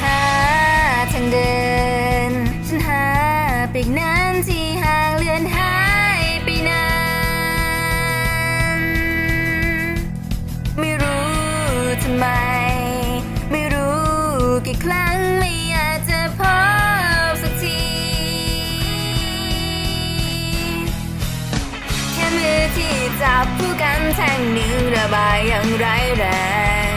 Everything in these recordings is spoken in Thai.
หาทางเดิน ฉันหาปีกนั้นที่ห่างเลือนหายไปนานไม่รู้ทำไม ไม่รู้กี่ครั้งไม่อาจจะพบสักที แค่มือที่จับผู้กันแท่งหนึ่งระบายอย่างไรแรง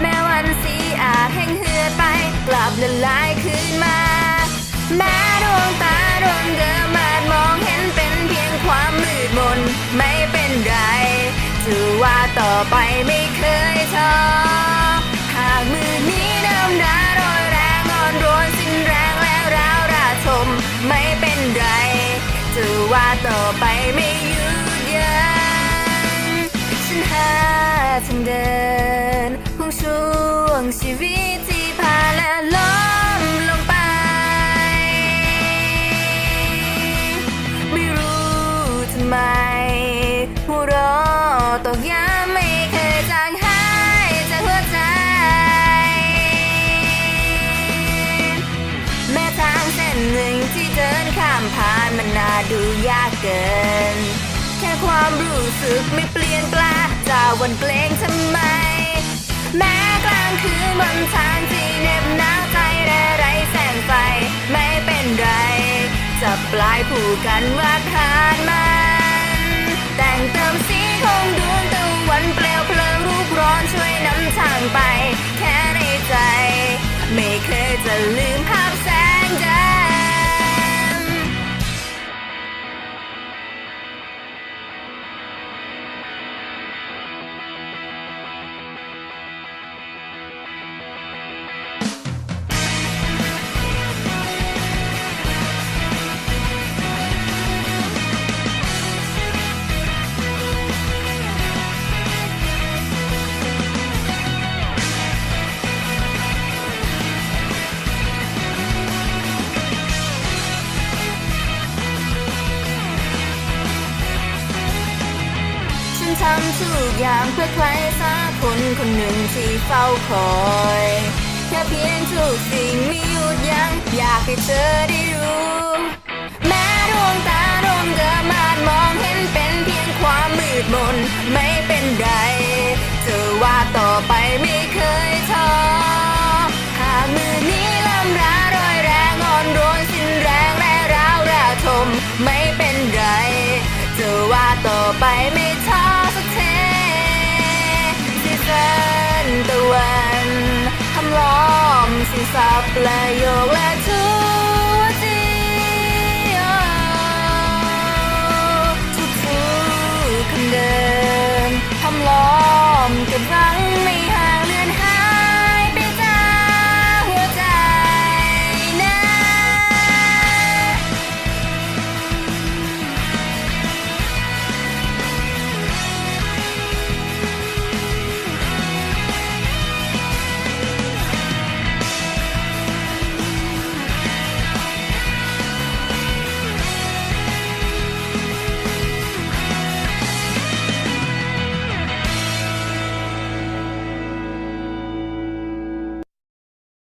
แม้วันสีอาจแห้งเหือดไป กลับละลายคืนมา แม้ดวงตาดวงเดิมอาจมองเห็นเป็นเพียงความมืดมนไม่เป็นไร ถือว่าต่อไปไม่เคยท้อหากมือนี้เดิมดาโรยแรงอ่อนรวนสิ้นแรงแล้วร้าวราชมไม่เป็นไร ถือว่าต่อไปไม่หยุดยั้งฉันหาทางเดินของช่วงชีวิต ล้มลงไป ไม่รู้ทำไมหัวเรอตอกย้ำไม่เคยจางหายจากหัวใจ แม้ทางเส้นหนึ่งที่เดินข้ามผ่านมันน่าดูยากเกิน แค่ความรู้สึกไม่เปลี่ยนแปลงจากวันเกรงทำไม แม้กลา คืนบนทางที่เหน็บหนาใจและไร้แสงไฟ ไม่เป็นไร จะปลายผูกกันว่าผ่ายำทุกอย่างเพื่อใครสักคนคนหนึ่งที่เฝ้าคอยแค่เพียงทุกสิ่งมีหยุดยั้งอยากให้เธอได้รู้ แม้ดวงตาดวงเดิมอาจมองเห็นเป็นเพียงความมืดมนไม่เป็นไรเธอว่าต่อไปไม่เคย ที่สับและโยกและเธอ